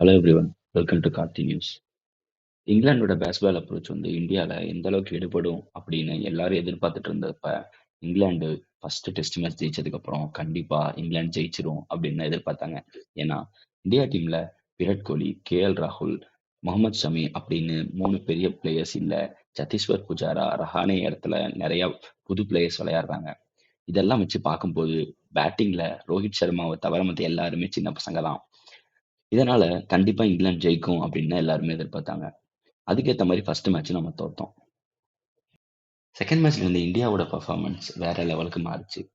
Hello everyone welcome to Karthi news இங்கிலாந்தோட Bazball approach வந்து இந்தியாவில் எந்த அளவுக்கு எடுபடும் அப்படின்னு எல்லாரும் எதிர்பார்த்துட்டு இருந்தப்ப இங்கிலாந்து ஃபர்ஸ்ட் டெஸ்ட் மேட்ச் ஜெயிச்சதுக்கப்புறம் கண்டிப்பாக கண்டிப்பா இங்கிலாந்து ஜெயிச்சிரும் அப்படின்னு எதிர்பார்த்தாங்க. ஏன்னா இந்தியா டீம்ல விராட் கோலி கே எல் ராகுல் முகமது ஷமி அப்படின்னு மூணு பெரிய பிளேயர்ஸ் இல்ல சத்தீஸ்வர் புஜாரா ரஹானே இடத்துல நிறைய புது பிளேயர்ஸ் விளையாடுறாங்க. இதெல்லாம் வச்சு பார்க்கும்போது பேட்டிங்ல ரோஹித் சர்மாவை தவிர மற்ற எல்லாருமே சின்ன பசங்க தான் இதனால கண்டிப்பா இங்கிலாந்து ஜெயிக்கும் அப்படின்னு தான் எல்லாருமே எதிர்பார்த்தாங்க. அதுக்கேற்ற மாதிரி ஃபர்ஸ்ட் மேட்ச் நம்ம தோத்தோம். செகண்ட் மேட்ச்ல இருந்து இந்தியாவோட பர்ஃபார்மன்ஸ் வேற லெவலுக்கு மாறுச்சு.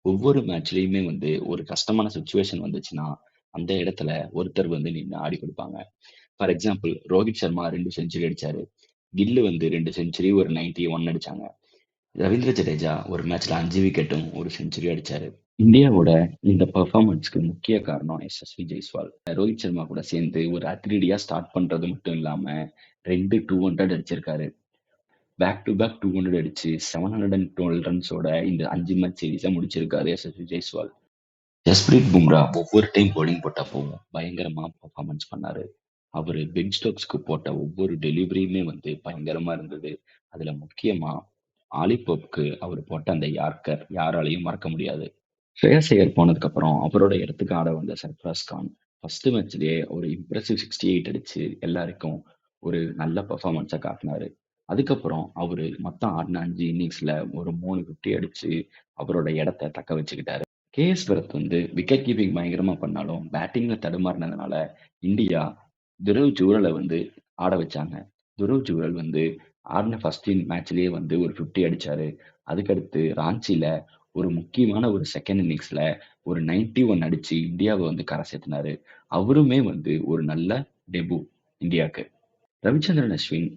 ஒவ்வொரு மேட்ச்லயுமே வந்து ஒரு கஷ்டமான சுச்சுவேஷன் வந்துச்சுன்னா அந்த இடத்துல ஒருத்தர் வந்து நின்று ஆடி கொடுப்பாங்க. ஃபார் எக்ஸாம்பிள் ரோஹித் சர்மா ரெண்டு செஞ்சுரி அடிச்சாரு. கில்லு வந்து ரெண்டு செஞ்சுரி ஒரு நைன்டி ஒன் அடிச்சாங்க. ரவீந்திர ஜடேஜா ஒரு மேட்ச்ல அஞ்சு விக்கெட்டும் ஒரு செஞ்சுரி அடிச்சாரு. இந்தியாவோட இந்த பெர்ஃபார்மன்ஸ்க்கு முக்கிய காரணம் எஸ்எஸ்வி ஜெய்ஸ்வால் ரோஹித் சர்மா கூட சேர்ந்து ஒரு அதிரடியா ஸ்டார்ட் பண்றது மட்டும் இல்லாம ரெண்டு டூ ஹண்ட்ரட் அடிச்சிருக்காரு. Back to back two hundred அடிச்சு செவன் ஹண்ட்ரட் அண்ட் டுவெல் ரன்ஸோட இந்த அஞ்சு மேட்ச் சீரீஸை முடிச்சிருக்காரு எஸ்எஸ்வி ஜெய்ஸ்வால் ஜஸ்பிரீத் பும்ரா ஒவ்வொரு டைம் போலிங் போட்டப்பவும் பயங்கரமா பெர்ஃபார்மன்ஸ் பண்ணாரு. அவரு பென் ஸ்டோக்ஸ்க்கு போட்ட ஒவ்வொரு டெலிவரியுமே வந்து பயங்கரமா இருந்தது. அதுல முக்கியமா ஆலிபப்க்கு அவர் போட்ட அந்த யார்கர் யாராலையும் மறக்க முடியாது. ஸ்ரேயஸ் ஐயர் போனதுக்கப்புறம் அவரோட இடத்துக்கு ஆட வந்த சர்ஃப்ராஸ் கான் ஃபர்ஸ்ட் மேட்ச்லேயே ஒரு இம்ப்ரெசிவ் சிக்ஸ்டி எயிட் அடிச்சு எல்லாருக்கும் ஒரு நல்ல பர்ஃபார்மன்ஸை காட்டினாரு. அதுக்கப்புறம் அவரு மொத்தம் ஆடின அஞ்சு இன்னிங்ஸ்ல ஒரு மூணு ஃபிஃப்டி அடிச்சு அவரோட இடத்த தக்க வச்சுக்கிட்டாரு. கேஎஸ் பரத் வந்து விக்கெட் கீப்பிங் பயங்கரமா பண்ணாலும் பேட்டிங்ல தடுமாறினதுனால இந்தியா துருவ் ஜூரலை வந்து ஆட வச்சாங்க. துருவ் ஜூரல் வந்து ஆடின ஃபர்ஸ்ட் மேட்ச்லேயே வந்து ஒரு ஃபிஃப்டி அடிச்சாரு. அதுக்கடுத்து ராஞ்சியில் ஒரு முக்கியமான ஒரு செகண்ட் இன்னிங்ஸ்ல ஒரு நைன்டி ஒன் அடிச்சு இந்தியாவை வந்து கரை சேர்த்தினாரு. அவருமே வந்து ஒரு நல்ல டெபு இந்தியாவுக்கு. ரவிச்சந்திரன் அஸ்வின்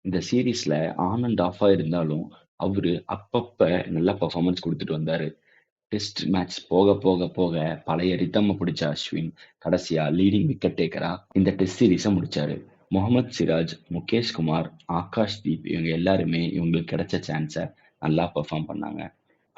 இந்த சீரீஸ்ல ஆன் அண்ட் ஆஃபா இருந்தாலும் அவரு அப்பப்ப நல்ல பர்ஃபார்மன்ஸ் கொடுத்துட்டு வந்தாரு. டெஸ்ட் மேட்ச் போக போக போக பழைய ரித்தம் பிடிச்ச அஸ்வின் கடைசியா லீடிங் விக்கெட் டேக்கரா இந்த டெஸ்ட் சீரீஸை முடிச்சாரு. முகமது சிராஜ் முகேஷ் குமார் ஆகாஷ் தீப் இவங்க எல்லாருமே இவங்களுக்கு கிடைச்ச சான்ஸை நல்லா பெர்ஃபார்ம் பண்ணாங்க.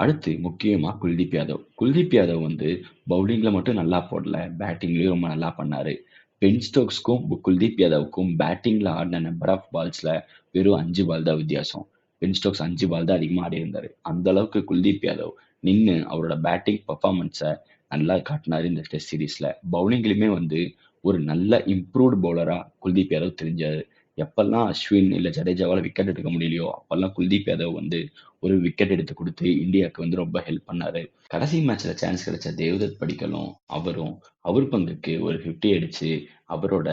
அடுத்து முக்கியமா குல்தீப் யாதவ். குல்தீப் யாதவ் வந்து பவுலிங்ல மட்டும் நல்லா போடல. பேட்டிங்லயும் ரொம்ப நல்லா பண்ணாரு. பென் ஸ்டோக்ஸ்க்கும் குல்தீப் யாதவுக்கும் பேட்டிங்ல ஆடின நம்பர் ஆஃப் பால்ஸ்ல வெறும் அஞ்சு பால் தான் வித்தியாசம். பென் ஸ்டோக்ஸ் அஞ்சு பால் தான் அதிகமாக ஆடி இருந்தாரு. அந்த அளவுக்கு குல்தீப் யாதவ் நின்று அவரோட பேட்டிங் பர்ஃபார்மன்ஸை நல்லா காட்டினாரு இந்த டெஸ்ட் சீரீஸ்ல பவுலிங்லயுமே வந்து ஒரு நல்ல இம்ப்ரூவ்டு பவுலரா குல்தீப் யாதவ் தெரிஞ்சாரு. எப்பெல்லாம் அஸ்வின் இல்லை ஜடேஜாவால விக்கெட் எடுக்க முடியலையோ அப்பெல்லாம் குல்தீப் யாதவ் வந்து ஒரு விக்கெட் எடுத்து கொடுத்து இந்தியாவுக்கு வந்து ரொம்ப ஹெல்ப் பண்ணாரு. கடைசி மேட்ச்ல சான்ஸ் கிடைச்ச தேவதத் படிக்கலும் அவரும் அவர் பங்குக்கு ஒரு ஃபிஃப்டி அடிச்சு அவரோட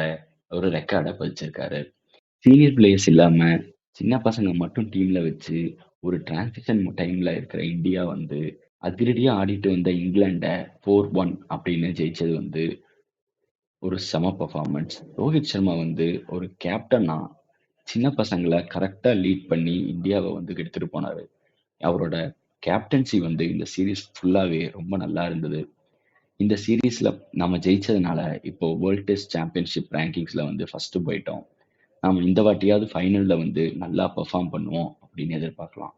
ஒரு ரெக்கார்டை பதிச்சிருக்காரு. சீனியர் பிளேயர்ஸ் இல்லாம சின்ன பசங்க மட்டும் டீம்ல வச்சு ஒரு டிரான்சிஷன் டைம்ல இருக்கிற இந்தியா வந்து அதிரடியா ஆடிட்டு வந்த இங்கிலாண்டை ஃபோர் ஒன் அப்படின்னு ஜெயிச்சது வந்து ஒரு செம பர்ஃபார்மன்ஸ் ரோஹித் சர்மா வந்து ஒரு கேப்டனா சின்ன பசங்களை கரெக்டா லீட் பண்ணி இந்தியாவை வந்து எடுத்துட்டு போனாரு. அவரோட கேப்டன்சி வந்து இந்த சீரீஸ் ஃபுல்லாவே ரொம்ப நல்லா இருந்தது. இந்த சீரீஸ்ல நம்ம ஜெயிச்சதுனால இப்போ வேர்ல்ட் டெஸ்ட் சாம்பியன்ஷிப் ரேங்கிங்ஸ்ல வந்து ஃபர்ஸ்ட் போயிட்டோம். நாம இந்த வாட்டியாவது ஃபைனல்ல வந்து நல்லா பெர்ஃபார்ம் பண்ணுவோம் அப்படின்னு எதிர்பார்க்கலாம்.